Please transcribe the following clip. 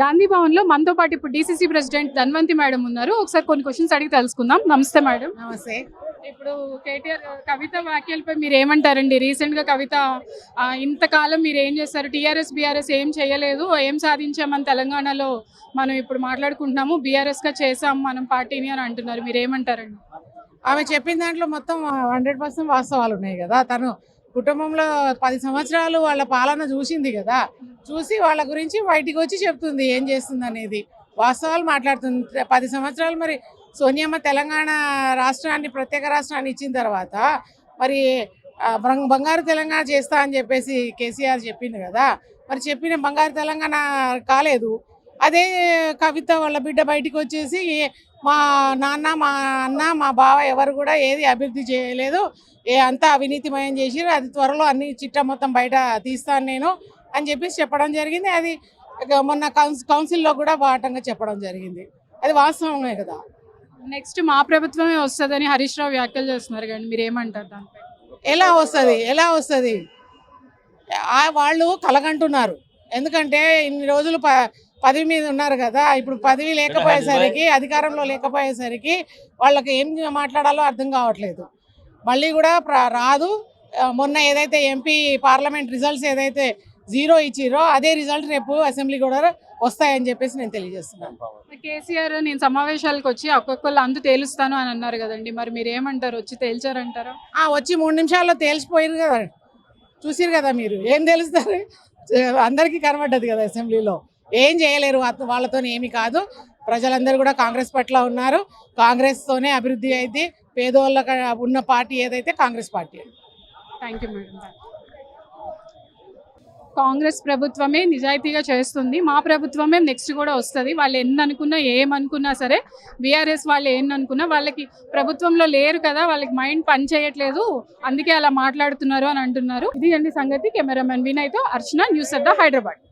గాంధీ భవన్లో మనతో పాటు ఇప్పుడు డీసీసీ ప్రెసిడెంట్ ధన్వంతి మేడం ఉన్నారు. ఒకసారి కొన్ని క్వశ్చన్స్ అడిగి తెలుసుకుందాం. నమస్తే మేడం. నమస్తే. ఇప్పుడు కేటీఆర్ కవిత వ్యాఖ్యలపై మీరు ఏమంటారండి? రీసెంట్గా కవిత ఇంతకాలం మీరు ఏం చేస్తారు? టీఆర్ఎస్ బీఆర్ఎస్ ఏం చేయలేదు. ఏం సాధించామని తెలంగాణలో? మనం ఇప్పుడు మాట్లాడుకుంటున్నాము. బీఆర్ఎస్గా చేసాం మనం పార్టీని అని అంటున్నారు. మీరు ఏమంటారండి? ఆమె చెప్పిన దాంట్లో మొత్తం హండ్రెడ్ పర్సెంట్ వాస్తవాలు ఉన్నాయి కదా. తను కుటుంబంలో పది సంవత్సరాలు వాళ్ళ పాలన చూసింది కదా చూసి వాళ్ళ గురించి బయటికి వచ్చి చెప్తుంది ఏం చేస్తుంది అనేది వాస్తవాలు మాట్లాడుతుంది. పది సంవత్సరాలు మరి సోనియమ్మ తెలంగాణ రాష్ట్రాన్ని ప్రత్యేక రాష్ట్రాన్ని ఇచ్చిన తర్వాత మరి బంగారు తెలంగాణ చేస్తా అని చెప్పేసి కేసీఆర్ చెప్పింది కదా మరి చెప్పిన బంగారు తెలంగాణ కాలేదు. అదే కవిత వాళ్ళ బిడ్డ బయటికి వచ్చేసి మా నాన్న మా అన్న మా బావ ఎవరు కూడా ఏది అభివృద్ధి చేయలేదు. ఏ అంతా అవినీతిమయం చేసిరు అది త్వరలో అన్ని చిట్ట మొత్తం బయట తీస్తాను నేను అని చెప్పేసి చెప్పడం జరిగింది. అది మొన్న కౌన్స్ కౌన్సిల్లో కూడా బాటంగా చెప్పడం జరిగింది. అది వాస్తవమే కదా. నెక్స్ట్ మా ప్రభుత్వమే వస్తుందని హరీష్ రావు వ్యాఖ్యలు చేస్తున్నారు కానీ మీరు ఏమంటారు దానిపై? ఎలా వస్తుంది? ఎలా వస్తుంది? వాళ్ళు కలగంటున్నారు. ఎందుకంటే ఇన్ని రోజులు పదవి మీద ఉన్నారు కదా ఇప్పుడు పదవి లేకపోయేసరికి అధికారంలో లేకపోయేసరికి వాళ్ళకి ఏం మాట్లాడాలో అర్థం కావట్లేదు. మళ్ళీ కూడా రాదు. మొన్న ఏదైతే ఎంపీ పార్లమెంట్ రిజల్ట్స్ ఏదైతే జీరో ఇచ్చిరో అదే రిజల్ట్ రేపు అసెంబ్లీ కూడా వస్తాయని చెప్పేసి నేను తెలియజేస్తున్నాను. కేసీఆర్ నేను సమావేశాలకు వచ్చి ఒక్కొక్కళ్ళు అంతు తేలుస్తాను అని అన్నారు కదండి. మరి మీరు ఏమంటారు వచ్చి తేల్చారంటారా? ఆ, వచ్చి మూడు నిమిషాల్లో తేల్చిపోయారు కదా. చూసిరు కదా మీరు. ఏం తెలుస్తారు? అందరికీ కనబడ్డది కదా అసెంబ్లీలో. ఏం చేయలేరు వాళ్ళతో ఏమి కాదు. ప్రజలందరూ కూడా కాంగ్రెస్ పట్ల ఉన్నారు. కాంగ్రెస్తోనే అభివృద్ధి అయితే పేదోళ్ళ ఉన్న పార్టీ ఏదైతే Congress party. Thank you madam Congress ప్రభుత్వమే నిజాయితీగా చేస్తుంది. మా ప్రభుత్వమే నెక్స్ట్ కూడా వస్తుంది. వాళ్ళు ఎన్ని అనుకున్నా ఏమనుకున్నా సరే బీఆర్ఎస్ వాళ్ళు ఏం అనుకున్నా వాళ్ళకి ప్రభుత్వంలో లేరు కదా వాళ్ళకి మైండ్ పని చేయట్లేదు. అందుకే అలా మాట్లాడుతున్నారు అని అంటున్నారు. ఇది అండి సంగతి కెమెరామెన్ వినయ్తో అర్చన. న్యూస్ అద్దా హైదరాబాద్.